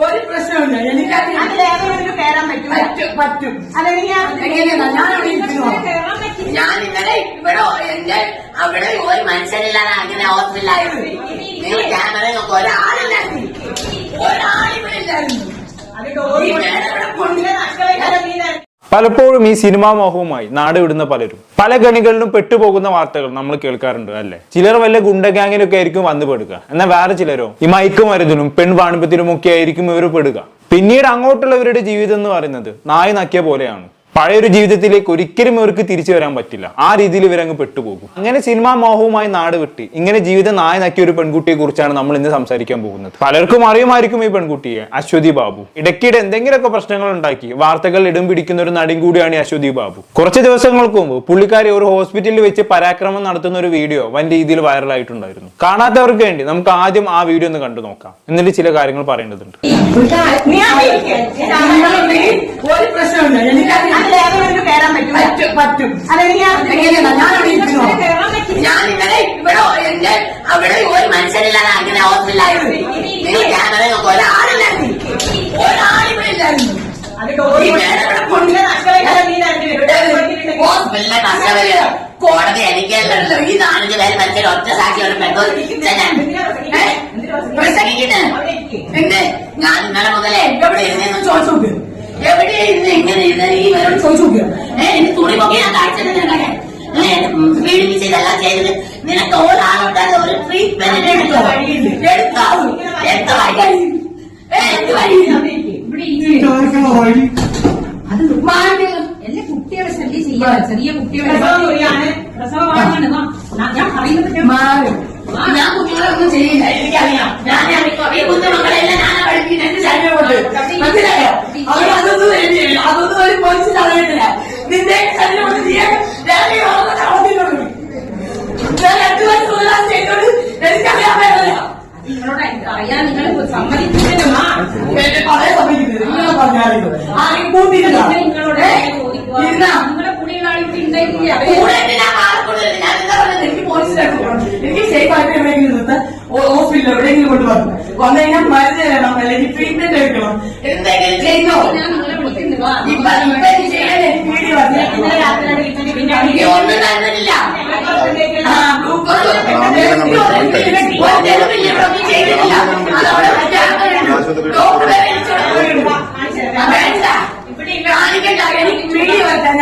ഒരു പ്രശ്നമില്ല എനിക്കറിയാം അതിലേതെങ്കിലും കയറാൻ പറ്റും പറ്റും അല്ലെങ്കിൽ ഞാൻ? ഞാൻ ഇന്നലെ ഇവിടെ എന്റെ അവിടെ ഒരു മനുഷ്യനില്ലാതെ അങ്ങനെ ഹോസ്പിറ്റലായിരുന്നു നിങ്ങൾ ക്യാമറ ഒരാളില്ലായിരുന്നു. ഒരാളിവിടെ ഇല്ലായിരുന്നു അത് ഡോറി കൊണ്ടില്ല നഷ്ടമായി നീ തന്നെ പലപ്പോഴും ഈ സിനിമാ മോഹവുമായി നാട് വിടുന്ന പലരും. പല ഗണികളിലും പെട്ടുപോകുന്ന വാർത്തകൾ നമ്മൾ കേൾക്കാറുണ്ട് അല്ലെ? ചിലർ വല്ല ഗുണ്ടഗാങ്ങിലൊക്കെ ആയിരിക്കും വന്നു പെടുക. എന്നാൽ വേറെ ചിലരോ? ഈ മയക്കുമരുന്നിനും പെൺവാണിഭത്തിനും ഒക്കെ ആയിരിക്കും ഇവർ പെടുക. പിന്നീട് അങ്ങോട്ടുള്ളവരുടെ ജീവിതം എന്ന് പറയുന്നത് നായ നക്കിയ പോലെയാണ്. പഴയൊരു ജീവിതത്തിലേക്ക് ഒരിക്കലും ഇവർക്ക് തിരിച്ചു വരാൻ പറ്റില്ല ആ രീതിയിൽ ഇവരങ്ങ് പെട്ടുപോകും അങ്ങനെ സിനിമാ മോഹവുമായി നാട് വിട്ടി ഇങ്ങനെ ജീവിതം നായ നക്കിയ ഒരു പെൺകുട്ടിയെ കുറിച്ചാണ് നമ്മൾ ഇന്ന് സംസാരിക്കാൻ പോകുന്നത് പലർക്കും അറിയുമായിരിക്കും ഈ പെൺകുട്ടിയെ അശ്വതി ബാബു ഇടയ്ക്കിടെ എന്തെങ്കിലുമൊക്കെ പ്രശ്നങ്ങൾ ഉണ്ടാക്കി വാർത്തകൾ ഇടം പിടിക്കുന്ന ഒരു നടിയും കൂടിയാണ് ഈ അശ്വതി ബാബു കുറച്ച് ദിവസങ്ങൾക്ക് മുമ്പ് പുള്ളിക്കാരി ഒരു ഹോസ്പിറ്റലിൽ വെച്ച് പരാക്രമം നടത്തുന്ന ഒരു വീഡിയോ വൻ രീതിയിൽ വൈറലായിട്ടുണ്ടായിരുന്നു കാണാത്തവർക്ക് വേണ്ടി നമുക്ക് ആദ്യം ആ വീഡിയോ ഒന്ന് കണ്ടു നോക്കാം എന്നിട്ട് ചില കാര്യങ്ങൾ പറയേണ്ടതുണ്ട് ഒരു പറ്റും പറ്റും. ഞാൻ ഇന്നലെ ഇവിടെ എന്റെ അവിടെ ഒരു മനുഷ്യരില്ലാതെ അങ്ങനെ ഹോസ്പിറ്റലായിരുന്നു നിങ്ങൾ ക്യാമറ നോക്കും ഒരാളില്ലായിരുന്നു ഒരാളിവിടെ ഇല്ലായിരുന്നു കോടതി എനിക്കല്ലല്ലോ ഈ നാലഞ്ച് പേര് മനുഷ്യർ ഒറ്റ സാക്ഷിയോട് പ്രസംഗിക്കുന്നത് എന്ത്? ഞാൻ ഇന്നലെ മുതലേ എവിടെ ഇരുന്നെന്ന് ചോദിച്ചു. എവിടെ ഇരുന്ന് ഇങ്ങനെ ഈ ഇവരോട് ചോദിച്ചു നോക്കിയോ? എന്റെ എനിക്ക് തുണി പൊക്കി ഞാൻ കാഴ്ച പീഡിപ്പിച്ച് ഇതെല്ലാം ചെയ്തത് നിനക്ക് ഒരാളുണ്ടായ ഒരു ട്രീറ്റ്മെന്റ് എടുത്തോ കുട്ടികളെ ശല്യം ചെയ്യാ ചെറിയ കുട്ടികളെ ഞാൻ പറയുന്നത്. ഞാൻ കുട്ടികളെ ഒന്നും ചെയ്യില്ല. എനിക്കറിയാം. ഞാൻ ഈ കുഞ്ഞുമക്കളെല്ലാം ഞാൻ പഠിപ്പിക്കുന്ന. എന്റെ ശരീരം കൊണ്ട് മനസ്സിലായോ? അവർ അതൊന്നും അതൊന്നും ഒരു പോലീസിൽ അറിയത്തില്ല. നിന്റെ ശരീരം കൊണ്ട് ചെയ്യാൻ ഞാൻ ഈ ഓർമ്മ അവധിയിലുള്ളൂ ഞാൻ രണ്ടു വർഷം ഉള്ള ചെയ്തോണ്ട് എനിക്കറിയാൻ പറ്റില്ല നിങ്ങളോട് പറയാൻ നിങ്ങൾ എന്നെ പറയാൻ സമ്മതിക്കുന്നില്ല. ഇങ്ങനെ പറഞ്ഞാലും. ആരെയും കൂട്ടിയില്ല നിങ്ങളോട് നിങ്ങളുടെ കൂടെയുള്ള ആൾ ഇവിടെ ഉണ്ടായിട്ടില്ല അവർ കൂടെ ഞാൻ മാറക്കൂടുതൽ ഞാൻ എന്താ പറഞ്ഞത് എനിക്ക് പോലീസിലേക്ക് പോകണം എനിക്ക് സേഫ് ആയിട്ട് എവിടെയെങ്കിലും നിർത്താൻ ഹോസ്പിറ്റലിൽ എവിടെയെങ്കിലും കൊണ്ടുപോകണം വന്നു കഴിഞ്ഞാൽ മരുന്ന് തരണം അല്ലെങ്കിൽ ട്രീറ്റ്മെന്റ് എടുക്കണം എന്തെങ്കിലും ചെയ്തോ ഇപ്പൊ ചെയ്യാൻ എനിക്ക് പേടി ഇന്നലെ പിന്നെ എനിക്ക് ഒന്നും തന്നില്ല ഇവിടെ കാണിക്കണ്ട. എനിക്ക് പേടി കൊടുത്തു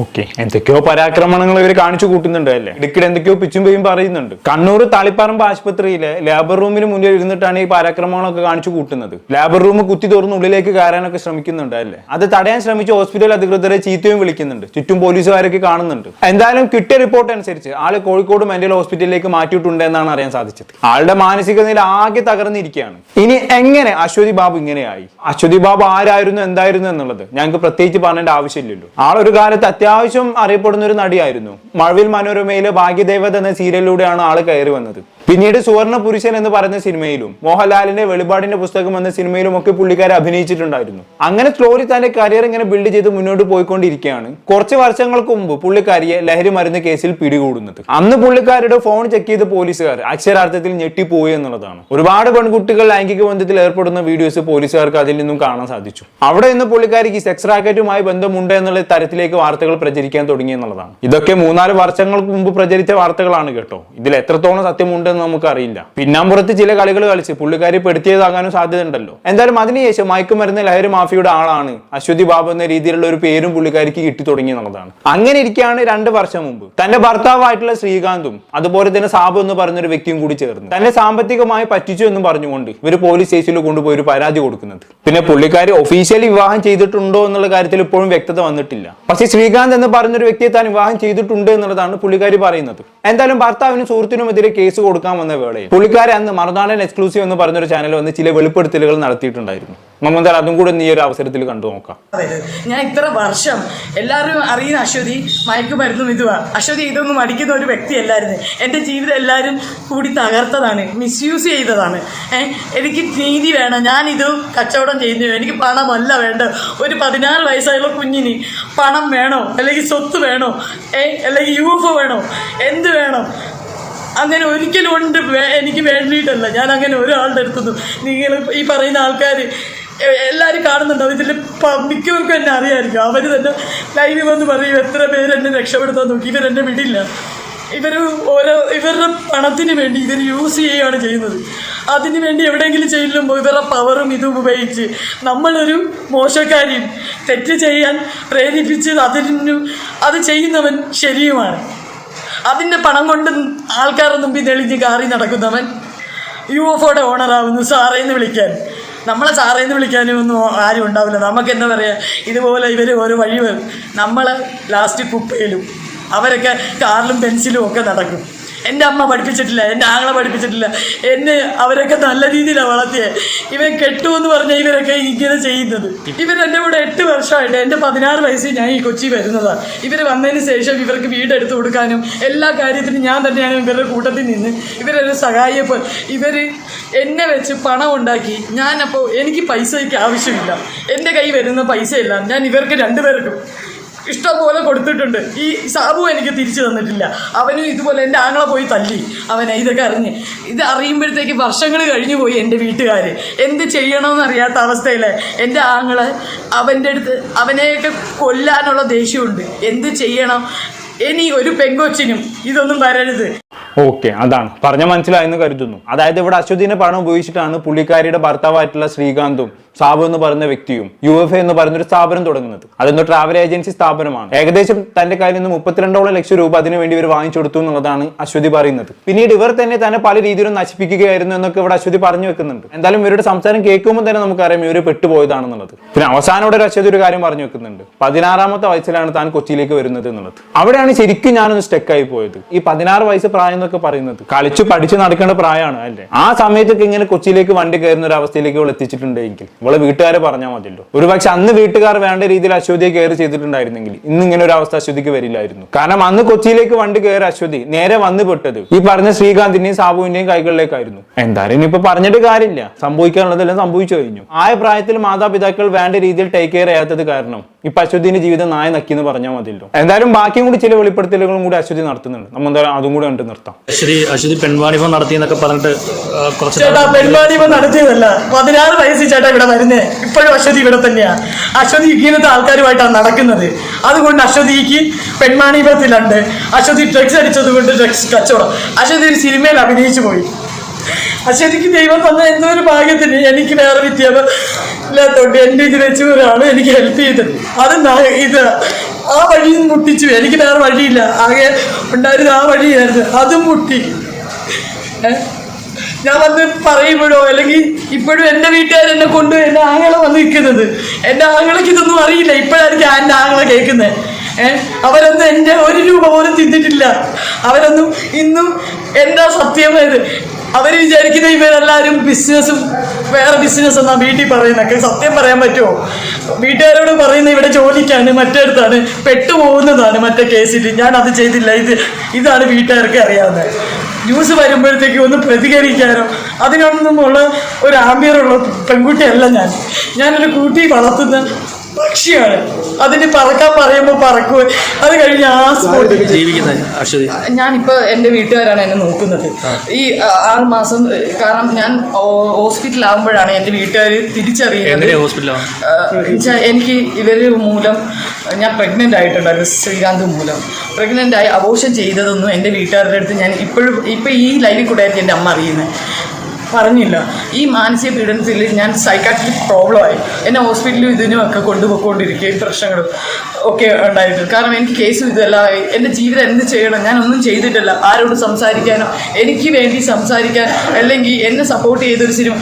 ഓക്കെ. എന്തൊക്കെയോ പരാക്രമണങ്ങൾ ഇവർ കാണിച്ചു കൂട്ടുന്നുണ്ട് അല്ലേ ഇടയ്ക്കിടെ എന്തൊക്കെയോ പിച്ചും പേയും പറയുന്നുണ്ട്. കണ്ണൂർ താളിപ്പറമ്പ് ആശുപത്രിയിലെ ലേബർ റൂമിന് മുന്നിൽ ഇരുന്നിട്ടാണ് ഈ പരാക്രമങ്ങളൊക്കെ കാണിച്ചു കൂട്ടുന്നത്. ലേബർ റൂം കുത്തി തുറന്ന് ഉള്ളിലേക്ക് കയറാനൊക്കെ ശ്രമിക്കുന്നുണ്ട് അല്ലേ അത് തടയാൻ ശ്രമിച്ച ഹോസ്പിറ്റൽ അധികൃതരെ ചീത്തയും വിളിക്കുന്നുണ്ട്. ചുറ്റും പോലീസുകാരൊക്കെ കാണുന്നുണ്ട്. എന്തായാലും കിട്ടിയ റിപ്പോർട്ട് അനുസരിച്ച് ആൾ കോഴിക്കോട് മെന്റൽ ഹോസ്പിറ്റലിലേക്ക് മാറ്റിയിട്ടുണ്ട് എന്നാണ് അറിയാൻ സാധിച്ചത്. ആളുടെ മാനസിക നില ആകെ തകർന്നിരിക്കുകയാണ്. ഇനി എങ്ങനെ അശ്വതി ബാബു ഇങ്ങനെയായി? അശ്വതി ബാബു ആരായിരുന്നു എന്തായിരുന്നു എന്നുള്ളത് ഞങ്ങൾക്ക് പ്രത്യേകിച്ച് പറയേണ്ട ആവശ്യമില്ലല്ലോ. ആളൊരു കാലത്ത് അത്യാവശ്യം അറിയപ്പെടുന്ന ഒരു നടിയായിരുന്നു. മഴവിൽ മനോരമയിലെ ഭാഗ്യദേവത എന്ന സീരിയലിലൂടെയാണ് ആൾ കയറി വന്നത്. പിന്നീട് സുവർണ പുരുഷൻ എന്ന് പറയുന്ന സിനിമയിലും മോഹൻലാലിന്റെ വെളിപാടിന്റെ പുസ്തകം എന്ന സിനിമയിലും ഒക്കെ പുള്ളിക്കാരെ അഭിനയിച്ചിട്ടുണ്ടായിരുന്നു. അങ്ങനെ സ്ലോലി തന്റെ കരിയർ ഇങ്ങനെ ബിൽഡ് ചെയ്ത് മുന്നോട്ട് പോയിക്കൊണ്ടിരിക്കുകയാണ്. കുറച്ച് വർഷങ്ങൾക്ക് മുമ്പ് പുള്ളിക്കാരിയെ ലഹരി മരുന്ന് കേസിൽ പിടികൂടുന്നത്. അന്ന് പുള്ളിക്കാരുടെ ഫോൺ ചെക്ക് ചെയ്ത പോലീസുകാർ അക്ഷരാർത്ഥത്തിൽ ഞെട്ടിപ്പോയി എന്നുള്ളതാണ്. ഒരുപാട് പെൺകുട്ടികൾ ലൈംഗിക ബന്ധത്തിൽ ഏർപ്പെടുന്ന വീഡിയോസ് പോലീസുകാർക്ക് അതിൽ നിന്നും കാണാൻ സാധിച്ചു. അവിടെ നിന്ന് പുള്ളിക്കാരിക്ക് സെക്സ് റാക്കറ്റുമായി ബന്ധമുണ്ട് എന്നുള്ള തരത്തിലേക്ക് വാർത്തകൾ പ്രചരിക്കാൻ തുടങ്ങി എന്നുള്ളതാണ്. ഇതൊക്കെ മൂന്നാൽ വർഷങ്ങൾക്ക് മുമ്പ് പ്രചരിച്ച വാർത്തകളാണ് കേട്ടോ. ഇതിൽ എത്രത്തോളം സത്യമുണ്ടെന്ന് നമുക്കറിയില്ല. പിന്നാമ്പുറത്ത് ചില കളികൾ കളിച്ച് പുള്ളിക്കാരി പെടുത്തിയതാകാനും സാധ്യതയുണ്ടല്ലോ. എന്തായാലും അതിനുശേഷം മയക്കുമരുന്ന് ലഹരി മാഫിയുടെ ആളാണ് അശ്വതി ബാബു എന്ന രീതിയിലുള്ള ഒരു പേരും പുള്ളിക്കാരിക്ക് കിട്ടി തുടങ്ങി എന്നുള്ളതാണ്. അങ്ങനെ ഇരിക്കുകയാണ് രണ്ട് വർഷം മുമ്പ്. തന്റെ ഭർത്താവായിട്ടുള്ള ശ്രീകാന്തും അതുപോലെ തന്നെ സാബു എന്ന് പറഞ്ഞൊരു വ്യക്തിയും കൂടി ചേർന്ന്. തന്നെ സാമ്പത്തികമായി പറ്റിച്ചു എന്നും പറഞ്ഞുകൊണ്ട് ഇവർ പോലീസ് സ്റ്റേഷനിൽ കൊണ്ടുപോയി ഒരു പരാതി കൊടുക്കുന്നത്. പിന്നെ പുള്ളിക്കാരി ഒഫീഷ്യലി വിവാഹം ചെയ്തിട്ടുണ്ടോ എന്നുള്ള കാര്യത്തിൽ ഇപ്പോഴും വ്യക്തത വന്നിട്ടില്ല. പക്ഷേ ശ്രീകാന്ത് എന്ന് പറഞ്ഞൊരു വ്യക്തിയെ താൻ വിവാഹം ചെയ്തിട്ടുണ്ട് എന്നുള്ളതാണ് പുള്ളിക്കാരി പറയുന്നത്. എന്തായാലും ഭർത്താവിനും സുഹൃത്തിനുമെതിരെ കേസ് കൊടുക്കാൻ വന്ന വേളയിൽ. പുള്ളിക്കാരെ അന്ന് മറുനാടൻ എക്സ്ക്ലൂസീവ് എന്ന് പറഞ്ഞൊരു ചാനൽ വന്ന് ചില വെളിപ്പെടുത്തലുകൾ നടത്തിയിട്ടുണ്ടായിരുന്നു. നമുക്ക് അതും കൂടെ നീ ഒരു അവസരത്തിൽ കണ്ടു നോക്കാം. ഞാൻ ഇത്ര വർഷം എല്ലാവരും അറിയുന്ന അശ്വതി മയക്കുമരുന്നും ഇതുവാ. അശ്വതി ഇതൊന്നും അടിക്കുന്ന ഒരു വ്യക്തിയല്ലായിരുന്നു. എന്റെ ജീവിതം എല്ലാവരും കൂടി തകർത്തതാണ്. മിസ്യൂസ് ചെയ്തതാണ്. എനിക്ക് നീതി വേണം. ഞാൻ ഞാനിത് കച്ചവടം ചെയ്യുന്നു. എനിക്ക് പണമല്ല വേണ്ട ഒരു പതിനാറ് വയസ്സായുള്ള കുഞ്ഞിന് പണം വേണോ? അല്ലെങ്കിൽ സ്വത്ത് വേണോ? ഏ അല്ലെങ്കിൽ യു എഫ് വേണോ? എന്ത് വേണം? അങ്ങനെ ഒരിക്കലും ഉണ്ട്. എനിക്ക് വേണ്ടിയിട്ടല്ല. ഞാൻ അങ്ങനെ ഒരാളുടെ അടുത്തൊന്നും നിങ്ങൾ ഈ പറയുന്ന ആൾക്കാർ എല്ലാവരും കാണുന്നുണ്ടാവും. ഇതിൽ മിക്കവർക്കും എന്നെ അറിയാമായിരിക്കും അവർ തന്നെ ലൈവിൽ വന്ന് പറയും എത്ര പേര് എന്നെ രക്ഷപ്പെടുത്താൻ നോക്കി? ഇവരെന്നെ വിടില്ല. ഇവർ ഓരോ ഇവരുടെ പണത്തിന് വേണ്ടി ഇവർ യൂസ് ചെയ്യുകയാണ് ചെയ്യുന്നത്. അതിന് വേണ്ടി എവിടെയെങ്കിലും ചെല്ലുമ്പോൾ ഇവരുടെ പവറും ഇതും ഉപയോഗിച്ച് നമ്മളൊരു മോശക്കാരിയും തെറ്റ് ചെയ്യാൻ പ്രേരിപ്പിച്ച് അതിന് അത് ചെയ്യുന്നവൻ ശരിയുമാണ്. അതിന്റെ പണം കൊണ്ട് ആൾക്കാരുടെ മുമ്പിൽ തെളിഞ്ഞ് കാറി നടക്കുന്നവൻ യു എഫോടെ ഓണറാവുന്നു സാറേന്ന് വിളിക്കാൻ നമ്മളെ സാറേന്ന് വിളിക്കാനും ഒന്നും ആരും ഉണ്ടാവില്ല നമുക്ക് എന്താ പറയുക ഇതുപോലെ ഇവർ ഓരോ വഴി വരും. നമ്മളെ ലാസ്റ്റ് കുപ്പയിലും അവരൊക്കെ കാറിലും പെൻസിലും ഒക്കെ നടക്കും എന്റെ അമ്മ പഠിപ്പിച്ചിട്ടില്ല എന്റെ ആങ്ങളെ പഠിപ്പിച്ചിട്ടില്ല. എന്നെ അവരൊക്കെ നല്ല രീതിയിലാണ് വളർത്തിയത് ഇവൻ കെട്ടുമെന്ന് പറഞ്ഞാൽ ഇവരൊക്കെ ഇങ്ങനെ ചെയ്യുന്നത്. ഇവർ എന്റെ കൂടെ എട്ട് വർഷമായിട്ട് എന്റെ പതിനാറ് വയസ്സിൽ ഞാൻ ഈ കൊച്ചി വരുന്നതാണ് ഇവർ വന്നതിന് ശേഷം ഇവർക്ക് വീട് എടുത്തു കൊടുക്കാനും എല്ലാ കാര്യത്തിനും ഞാൻ തന്നെയാണ് ഇവരുടെ കൂട്ടത്തിൽ നിന്ന് ഇവരൊരു സഹായിയപ്പോൾ ഇവർ എന്നെ വെച്ച് പണം ഉണ്ടാക്കി ഞാനപ്പോൾ എനിക്ക് പൈസയ്ക്ക് ആവശ്യമില്ല. എന്റെ കൈ വരുന്ന പൈസയെല്ലാം ഞാൻ ഇവർക്ക് രണ്ടുപേർക്കും ഇഷ്ടംപോലെ കൊടുത്തിട്ടുണ്ട്. ഈ സാബു എനിക്ക് തിരിച്ചു തന്നിട്ടില്ല. അവനും ഇതുപോലെ എന്റെ ആങ്ങളെ പോയി തല്ലി. അവനെ ഇതൊക്കെ അറിഞ്ഞ്. ഇത് അറിയുമ്പോഴത്തേക്ക് വർഷങ്ങൾ കഴിഞ്ഞു പോയി എന്റെ വീട്ടുകാർ എന്ത് ചെയ്യണമെന്ന് അറിയാത്ത അവസ്ഥയിൽ എന്റെ ആങ്ങളെ അവന്റെ അടുത്ത് അവനെയൊക്കെ കൊല്ലാനുള്ള ദേഷ്യമുണ്ട്. എന്ത് ചെയ്യണം? ഇനി ഒരു പെങ്കൊച്ചിനും ഇതൊന്നും വരരുത്. ഓക്കെ അതാണ്. പറഞ്ഞ മനസ്സിലായെന്ന് കരുതുന്നു. അതായത് ഇവിടെ അശ്വതിനെ പണം ഉപയോഗിച്ചിട്ടാണ് പുള്ളിക്കാരിയുടെ ഭർത്താവായിട്ടുള്ള ശ്രീകാന്തും സാബു എന്ന് പറയുന്ന വ്യക്തിയും യു എഫ് എന്ന് പറയുന്ന ഒരു സ്ഥാപനം തുടങ്ങുന്നത്. അതൊന്ന് ട്രാവൽ ഏജൻസി സ്ഥാപനമാണ്. ഏകദേശം തന്റെ കയ്യിൽ നിന്ന് മുപ്പത്തിരണ്ടോളം ലക്ഷം രൂപ അതിനുവേണ്ടി ഇവർ വാങ്ങിച്ചു കൊടുത്തു എന്നുള്ളതാണ് അശ്വതി പറയുന്നത്. പിന്നീട് ഇവർ തന്നെ തന്നെ പല രീതിയിലും നശിപ്പിക്കുകയായിരുന്നു എന്നൊക്കെ ഇവിടെ അശ്വതി പറഞ്ഞു വെക്കുന്നുണ്ട്. എന്തായാലും ഇവരുടെ സംസാരം കേൾക്കുമ്പോൾ തന്നെ നമുക്കറിയാം ഇവർ പെട്ടുപോയതാണെന്നുള്ളത്. പിന്നെ അവസാനം ഇവിടെ ഒരു അശ്വതി ഒരു കാര്യം പറഞ്ഞു വെക്കുന്നുണ്ട്. പതിനാറാമത്തെ വയസ്സിലാണ് താൻ കൊച്ചിയിലേക്ക് വരുന്നത് എന്നുള്ളത്. അവിടെയാണ് ശരിക്കും ഞാനൊന്ന് സ്റ്റെക്കായി പോയത്. ഈ പതിനാറ് വയസ്സ് പ്രായം എന്നൊക്കെ പറയുന്നത് കളിച്ചു പഠിച്ചു നടക്കേണ്ട പ്രായമാണ് അല്ലേ? ആ സമയത്തൊക്കെ ഇങ്ങനെ കൊച്ചിയിലേക്ക് വണ്ടി കയറുന്ന ഒരു അവസ്ഥയിലേക്ക് ഇവൾ എത്തിച്ചിട്ടുണ്ടെങ്കിൽ. ഇവളെ വീട്ടുകാരെ പറഞ്ഞാൽ മതിയല്ലോ. ഒരു പക്ഷെ അന്ന് വീട്ടുകാർ വേണ്ട രീതിയിൽ അശ്വതിയെ കയറി ചെയ്തിട്ടുണ്ടായിരുന്നെങ്കിൽ ഇന്ന് ഇങ്ങനെ ഒരു അവസ്ഥ അശ്വതിക്ക് വരില്ലായിരുന്നു. കാരണം അന്ന് കൊച്ചിയിലേക്ക് വണ്ടി കയറി അശ്വതി നേരെ വന്നു പെട്ടത് ഈ പറഞ്ഞ ശ്രീകാന്തിന്റെയും സാബുവിന്റെയും കൈകളിലേക്കായിരുന്നു. എന്തായാലും ഇനിയിപ്പോ പറഞ്ഞിട്ട് കാര്യമില്ല. സംഭവിക്കാനുള്ളതെല്ലാം സംഭവിച്ചു കഴിഞ്ഞു. ആ പ്രായത്തിൽ മാതാപിതാക്കൾ വേണ്ട രീതിയിൽ ടേക്ക് കെയർ ചെയ്യാത്തത് കാരണം ഇപ്പൊ അശ്വതിന്റെ ജീവിതം നായ നക്കി എന്ന് പറഞ്ഞാൽ മതിയല്ലോ. എന്തായാലും ബാക്കിയും കൂടി ചില വെളിപ്പെടുത്തലുകളും കൂടി അശ്വതി നടത്തുന്നുണ്ട്. നമ്മൾ എന്തായാലും അതും കൂടെ കണ്ട് നിർത്താം. ശ്രീ അശ്വതി പെൺവാണിഭം നടത്തി എന്നൊക്കെ പറഞ്ഞിട്ട് ആ, കുറച്ച് ചേട്ടാ പെൺവാണി ഇപ്പൊ നടത്തിയതല്ല. പതിനാറ് വയസ്സിൽ ചേട്ടാ ഇവിടെ വരുന്നേ. ഇപ്പോഴും അശ്വതി ഇവിടെ തന്നെയാണ് അശ്വതി ഇങ്ങനത്തെ ആൾക്കാരുമായിട്ടാണ് നടക്കുന്നത്. അതുകൊണ്ട് അശ്വതിക്ക് പെൺവാണിപത്തിലുണ്ട് അശ്വതി ഡ്രഗ്സ് അടിച്ചത് കൊണ്ട് ഡ്രഗ്സ് കച്ചവടം. അശ്വതി ഒരു സിനിമയിൽ അഭിനയിച്ചു പോയി. അശ്വതിക്ക് ദൈവം തന്ന എന്തോ ഒരു ഭാഗ്യത്തിന് എനിക്ക് വേറെ വിദ്യാഭ്യാസം ഇല്ലാത്തോണ്ട് എന്റെ ഇത് വെച്ച് ഒരാൾ എനിക്ക് ഹെൽപ്പ് ചെയ്തത് അത് ഇത്? ആ വഴി മുട്ടിച്ചു. എനിക്ക് വേറെ വഴിയില്ല. ആകെ ഉണ്ടായിരുന്ന ആ വഴിയായിരുന്നു. അതും മുട്ടി. ഏഹ് ഞാൻ വന്ന് പറയുമ്പോഴോ അല്ലെങ്കിൽ ഇപ്പോഴും എന്റെ വീട്ടുകാർ എന്നെ കൊണ്ട് എന്റെ ആങ്ങളെ വന്ന് നിൽക്കുന്നത്. എന്റെ ആങ്ങളക്ക് ഇതൊന്നും അറിയില്ല. ഇപ്പോഴായിരിക്കും എന്റെ ആങ്ങളെ കേൾക്കുന്നത്. ഏഹ് അവരൊന്നും എന്റെ ഒരു രൂപ പോലും തിന്നിട്ടില്ല. അവരൊന്നും ഇന്നും എന്താ സത്യമായത് അവർ വിചാരിക്കുന്ന ഇവരെല്ലാവരും ബിസിനസ്സും വേറെ ബിസിനസ് എന്നാ വീട്ടിൽ പറയുന്നൊക്കെ സത്യം പറയാൻ പറ്റുമോ? വീട്ടുകാരോട് പറയുന്ന ഇവിടെ ജോലിക്കാണ് മറ്റേടത്താണ് പെട്ടുപോകുന്നതാണ് മറ്റേ കേസിൽ ഞാൻ അത് ചെയ്തില്ല. ഇത് ഇതാണ് വീട്ടുകാർക്ക് അറിയാവുന്നത്. ന്യൂസ് വരുമ്പോഴത്തേക്ക് ഒന്ന് പ്രതികരിക്കാനോ. അതിനൊന്നുമുള്ള ഒരു ആംബിയറുള്ള പെൺകുട്ടിയല്ല ഞാൻ. ഞാനൊരു കൂട്ടി വളർത്തുന്ന പക്ഷിയാണ്. അതിന് പറക്കാൻ പറയുമ്പോൾ പറക്കുക അത് കഴിഞ്ഞ് ആ സ്പോട്ടിൽ ജീവിക്കുന്ന അശ്വതി? ഞാനിപ്പോൾ എന്റെ വീട്ടുകാരാണ് എന്നെ നോക്കുന്നത്. ഈ ആറ് മാസം കാരണം ഞാൻ ഹോസ്പിറ്റലാകുമ്പോഴാണ് എന്റെ വീട്ടുകാർ തിരിച്ചറിയുന്നത്. എനിക്ക് ഇവർ മൂലം ഞാൻ പ്രഗ്നന്റ് ആയിട്ടുണ്ടായിരുന്നു ശ്രീകാന്ത് മൂലം. പ്രഗ്നന്റ് ആയി അബോഷൻ ചെയ്തതൊന്നും എന്റെ വീട്ടുകാരുടെ അടുത്ത് ഞാൻ ഇപ്പോഴും ഇപ്പം ഈ ലൈവിൽ കൂടെ ആയിരിക്കും എന്റെ അമ്മ അറിയുന്നത്. പറഞ്ഞില്ല. ഈ മാനസിക പീഡനത്തിൽ ഞാൻ സൈക്കാട്രിക് പ്രോബ്ലമായി എന്നെ ഹോസ്പിറ്റലിൽ ഇതിനും ഒക്കെ കൊണ്ടുപോയിക്കൊണ്ടിരിക്കുകയും പ്രശ്നങ്ങളും ഒക്കെ ഉണ്ടായിട്ടുണ്ട് കാരണം എനിക്ക് കേസും ഇതല്ല. എന്റെ ജീവിതം എന്ത് ചെയ്യണം? ഞാനൊന്നും ചെയ്തിട്ടില്ല. ആരോട് സംസാരിക്കാനോ എനിക്ക് വേണ്ടി സംസാരിക്കാൻ അല്ലെങ്കിൽ എന്നെ സപ്പോർട്ട് ചെയ്തൊരു സിനിമ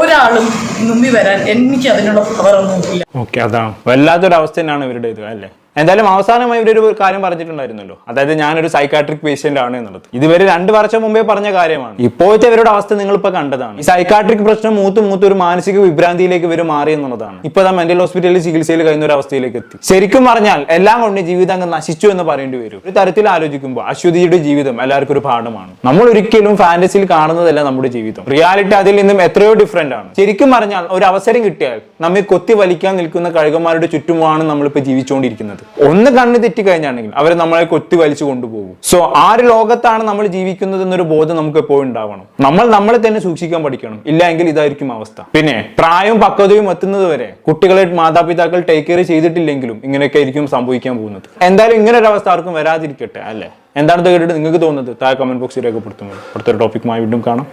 ഒരാളും മുമ്പിൽ വരാൻ എനിക്ക് അതിനുള്ള പവറൊന്നും ഇല്ല. ഓക്കെ അതാണ്. വല്ലാത്തൊരു അവസ്ഥയാണ് ഇവരുടെ ഇത് അല്ലേ? എന്തായാലും അവസാനമായി ഇവരൊരു കാര്യം പറഞ്ഞിട്ടുണ്ടായിരുന്നല്ലോ. അതായത് ഞാനൊരു സൈക്കാട്രിക് പേഷ്യന്റ് ആണ് എന്നുള്ളത്. ഇതുവരെ രണ്ട് വർഷം മുമ്പേ പറഞ്ഞ കാര്യമാണ്. ഇപ്പോഴത്തെ അവരുടെ അവസ്ഥ നിങ്ങൾ ഇപ്പൊ കണ്ടതാണ്. ഈ സൈക്കാട്രിക് പ്രശ്നം മൂത്ത് മൂത്ത് ഒരു മാനസിക വിഭ്രാന്തിയിലേക്ക് ഇവർ മാറി എന്നുള്ളതാണ്. ഇപ്പൊ ദാ മെന്റൽ ഹോസ്പിറ്റലിൽ ചികിത്സയിൽ കഴിഞ്ഞ ഒരു അവസ്ഥയിലേക്ക് എത്തി. ശരിക്കും പറഞ്ഞാൽ എല്ലാം കൊണ്ട് ജീവിതം അങ്ങ് നശിച്ചു എന്ന് പറയേണ്ടി വരും. ഒരു തരത്തിൽ ആലോചിക്കുമ്പോൾ അശ്വതിയുടെ ജീവിതം എല്ലാവർക്കും ഒരു പാഠമാണ്. നമ്മൾ ഒരിക്കലും ഫാന്റസിയിൽ കാണുന്നതല്ല നമ്മുടെ ജീവിതം. റിയാലിറ്റി അതിൽ നിന്നും എത്രയോ ഡിഫറെന്റ് ആണ്. ശരിക്കും പറഞ്ഞാൽ ഒരു അവസരം കിട്ടിയാൽ നമ്മെ കൊത്തി വലിക്കാൻ നിൽക്കുന്ന കഴുകന്മാരുടെ ചുറ്റുമാണ് നമ്മളിപ്പോൾ ജീവിച്ചുകൊണ്ടിരിക്കുന്നത്. ഒന്ന് കണ്ണ് തെറ്റിക്കഴിഞ്ഞാണെങ്കിൽ അവർ നമ്മളെ കൊത്തി വലിച്ചു കൊണ്ടുപോകും. സോ ആ ഒരു ലോകത്താണ് നമ്മൾ ജീവിക്കുന്നത് എന്നൊരു ബോധം നമുക്ക് എപ്പോഴും ഉണ്ടാവണം. നമ്മൾ നമ്മളെ തന്നെ സൂക്ഷിക്കാൻ പഠിക്കണം. ഇല്ലെങ്കിൽ ഇതായിരിക്കും അവസ്ഥ. പിന്നെ പ്രായവും പക്വതയും എത്തുന്നത് വരെ കുട്ടികളെ മാതാപിതാക്കൾ ടേക്ക് കെയർ ചെയ്തിട്ടില്ലെങ്കിലും ഇങ്ങനെയൊക്കെ ആയിരിക്കും സംഭവിക്കാൻ പോകുന്നത്. എന്തായാലും ഇങ്ങനെ ഒരു അവസ്ഥ ആർക്കും വരാതിരിക്കട്ടെ അല്ലേ? എന്താണെന്ന് കേട്ടിട്ട് നിങ്ങൾക്ക് തോന്നുന്നത്? താഴെ കമന്റ് ബോക്സിൽ രേഖപ്പെടുത്തുന്നത് അടുത്തൊരു ടോപ്പിക്കുമായി വീണ്ടും കാണാം.